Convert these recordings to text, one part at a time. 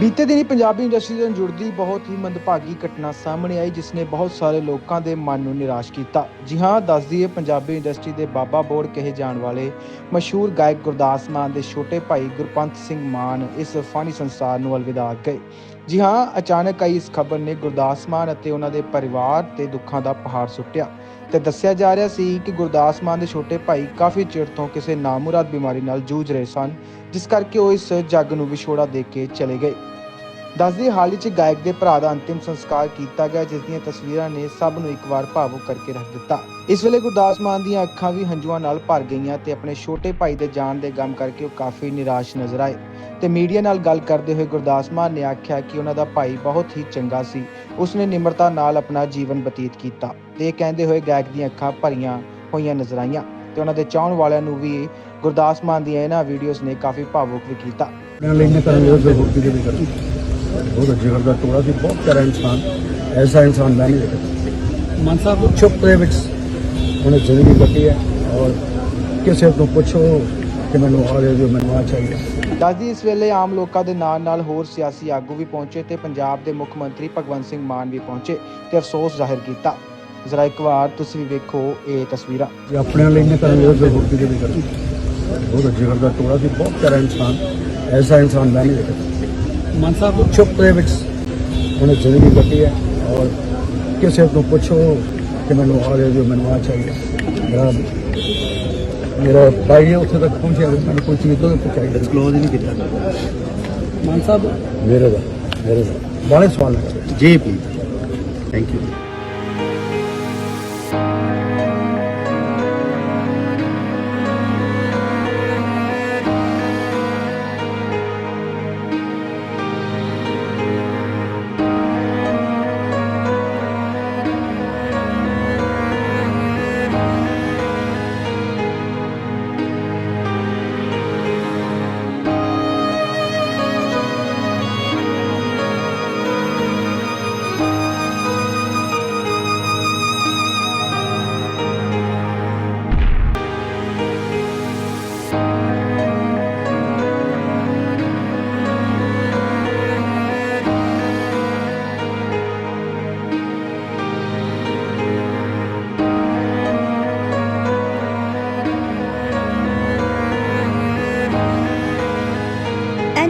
ਬੀਤੇ ਦਿਨੀ ਪੰਜਾਬੀ ਇੰਡਸਟਰੀ ਨਾਲ ਜੁੜਦੀ ਬਹੁਤ ਹੀ ਮੰਦਭਾਗੀ ਘਟਨਾ ਸਾਹਮਣੇ ਆਈ, ਜਿਸ ਨੇ ਬਹੁਤ ਸਾਰੇ ਲੋਕਾਂ ਦੇ ਮਨ ਨੂੰ ਨਿਰਾਸ਼ ਕੀਤਾ। ਜੀ ਹਾਂ, ਦੱਸ ਦਈਏ, ਪੰਜਾਬੀ ਇੰਡਸਟਰੀ ਦੇ ਬਾਬਾ ਬੋੜ ਕਹੇ ਜਾਣ ਵਾਲੇ ਮਸ਼ਹੂਰ ਗਾਇਕ ਗੁਰਦਾਸ ਮਾਨ ਦੇ ਛੋਟੇ ਭਾਈ ਗੁਰਪੰਤ ਸਿੰਘ ਮਾਨ ਇਸ ਫਾਨੀ ਸੰਸਾਰ ਨੂੰ ਅਲਵਿਦਾ ਗਏ। ਜੀ ਹਾਂ, ਅਚਾਨਕ ਆਈ ਇਸ ਖਬਰ ਨੇ ਗੁਰਦਾਸ ਮਾਨ ਅਤੇ ਉਹਨਾਂ ਦੇ ਪਰਿਵਾਰ ਤੇ ਦੁੱਖਾਂ ਦਾ ਪਹਾੜ ਸੁੱਟਿਆ ਤੇ ਦੱਸਿਆ ਜਾ ਰਿਹਾ ਸੀ ਕਿ ਗੁਰਦਾਸ ਮਾਨ ਦੇ ਛੋਟੇ ਭਾਈ ਕਾਫੀ ਚਿਰ ਤੋਂ ਕਿਸੇ ਨਾਮੁਰਾਦ ਬਿਮਾਰੀ ਨਾਲ ਜੂਝ ਰਹੇ ਸਨ, ਜਿਸ ਕਰਕੇ ਉਹ ਇਸ ਜੱਗ ਨੂੰ ਵਿਛੋੜਾ ਦੇ ਕੇ ਚਲੇ ਗਏ। ਦੱਸਦੀ ਹਾਲ ਹੀ ਚ ਗਾਇਕ ਦੇ ਭਰਾ ਦਾ ਅੰਤਿਮ ਸੰਸਕਾਰ ਕੀਤਾ ਗਿਆ, ਜਿਸ ਦੀਆਂ ਤਸਵੀਰਾਂ ਨੇ ਸਭ ਨੂੰ ਇੱਕ ਵਾਰ ਭਾਵੁਕ ਕਰਕੇ ਰੱਖ ਦਿੱਤਾ। ਇਸ ਵੇਲੇ ਗੁਰਦਾਸ ਮਾਨ ਦੀਆਂ ਅੱਖਾਂ ਵੀ ਹੰਝੂਆਂ ਨਾਲ ਭਰ ਗਈਆਂ ਤੇ ਆਪਣੇ ਛੋਟੇ ਭਾਈ ਦੇ ਜਾਣ ਦੇ ਗਮ ਕਰਕੇ ਉਹ ਕਾਫੀ ਨਿਰਾਸ਼ ਨਜ਼ਰ ਆਏ। ਤੇ ਮੀਡੀਆ ਨਾਲ ਗੱਲ ਕਰਦੇ ਹੋਏ ਗੁਰਦਾਸ ਮਾਨ ਨੇ ਆਖਿਆ ਕਿ ਉਹਨਾਂ ਦਾ ਭਾਈ ਬਹੁਤ ਹੀ ਚੰਗਾ ਸੀ। ਉਸਨੇ ਨਿਮਰਤਾ ਨਾਲ ਆਪਣਾ ਜੀਵਨ ਬਤੀਤ ਕੀਤਾ ਤੇ ਇਹ ਕਹਿੰਦੇ ਹੋਏ ਗਾਇਕ ਦੀਆਂ ਅੱਖਾਂ ਭਰੀਆਂ ਹੋਈਆਂ ਨਜ਼ਰ ਆਈਆਂ ਤੇ ਉਹਨਾਂ ਦੇ ਚਾਹਣ ਵਾਲਿਆਂ ਨੂੰ ਵੀ ਗੁਰਦਾਸ ਮਾਨ ਦੀਆਂ ਇਹਨਾਂ ਵੀਡੀਓਜ਼ ਨੇ ਕਾਫੀ ਭਾਵੁਕ ਵੀ ਕੀਤਾ। ਆਪਣੇ ਲਈ ਕਰਨ ਦੇ ਭੁਗਤੀ ਦੇ ਵੀ ਕਰਨ ਬਹੁਤ ਜਿਗਰ ਦਾ ਟੋੜਾ ਸੀ ਬਹੁਤ ਪਿਆਰਾ ਇਨਸਾਨ ਐਸਾ ਇਨਸਾਨ ਮੈਂ ਨਹੀਂ ਦੇਖਿਆ। ਮਨ ਸਾਹਿਬ ਚੁੱਪ ਦੇ ਵਿੱਚ ਉਹਨੇ ਜ਼ਿੰਦਗੀ ਕੱਟੀ ਹੈ ਔਰ ਕਿਸੇ ਤੋਂ ਪੁੱਛੋ ਕਿ ਮੈਨੂੰ ਆ ਦੇ ਦਿਓ ਮੈਨੂੰ ਆ ਚਾਹੀਦਾ। ਦੱਸਦੀ ਇਸ ਵੇਲੇ ਆਮ ਲੋਕਾਂ ਦੇ ਨਾਲ ਨਾਲ ਹੋਰ ਸਿਆਸੀ ਆਗੂ ਵੀ ਪਹੁੰਚੇ ਤੇ ਪੰਜਾਬ ਦੇ ਮੁੱਖ ਮੰਤਰੀ ਭਗਵੰਤ ਸਿੰਘ ਮਾਨ ਵੀ ਪਹੁੰਚੇ ਤੇ ਅਫਸੋਸ ਜ਼ਾਹਿਰ ਕੀਤਾ। ਜ਼ਰਾ ਇੱਕ ਵਾਰ ਤੁਸੀਂ ਵੀ ਵੇਖੋ ਇਹ ਤਸਵੀਰਾਂ। ਇਹ ਆਪਣੇ ਲਈ ਨੇ ਕਰਨ ਦੇ ਭੁਗਤੀ ਦੇ ਵੀ ਕਰਨ ਬਹੁਤ ਜਿਗਰ ਦਾ ਟੋੜਾ ਸੀ ਬਹੁਤ ਪਿਆਰਾ ਇਨਸਾਨ ਐਸਾ ਇਨਸਾਨ ਮੈਂ ਨਹੀਂ ਦੇਖਿਆ। ਮਨ ਸਾਹਿਬ ਚੁੱਪ ਦੇ ਵਿੱਚ ਉਹਨੇ ਜ਼ਿੰਦਗੀ ਕੱਟੀ ਹੈ ਔਰ ਕਿਸੇ ਤੋਂ ਪੁੱਛੋ ਕਿ ਮੈਨੂੰ ਆ ਦੇ ਦਿਓ ਮੈਨੂੰ ਆ ਚਾਹੀਦਾ। ਮੇਰਾ ਮੇਰਾ ਭਾਈ ਉੱਥੇ ਤੱਕ ਪਹੁੰਚਿਆ ਮੈਨੂੰ ਕੋਈ ਚੀਜ਼ ਤੋਂ ਪਹੁੰਚਾਈ ਡਿਸਕਲੋਜ਼ ਹੀ ਨਹੀਂ ਕੀਤਾ। ਮਾਨ ਸਾਹਿਬ ਮੇਰੇ ਦਾ ਮੇਰੇ ਦਾ। ਬਾਲੇ ਸਵਾਲ ਜੀ ਪਲੀਜ਼ ਥੈਂਕ ਯੂ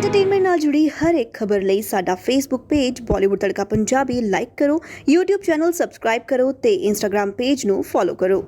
ਐਂਟਰਟੇਨਮੈਂਟ ਨਾਲ ਜੁੜੀ ਹਰ ਇੱਕ ਖਬਰ ਲਈ ਸਾਡਾ Facebook page Bollywood Tadka Punjabi like ਕਰੋ, YouTube ਚੈਨਲ ਸਬਸਕ੍ਰਾਈਬ ਕਰੋ ਤੇ Instagram ਪੇਜ ਨੂੰ ਫੋਲੋ ਕਰੋ।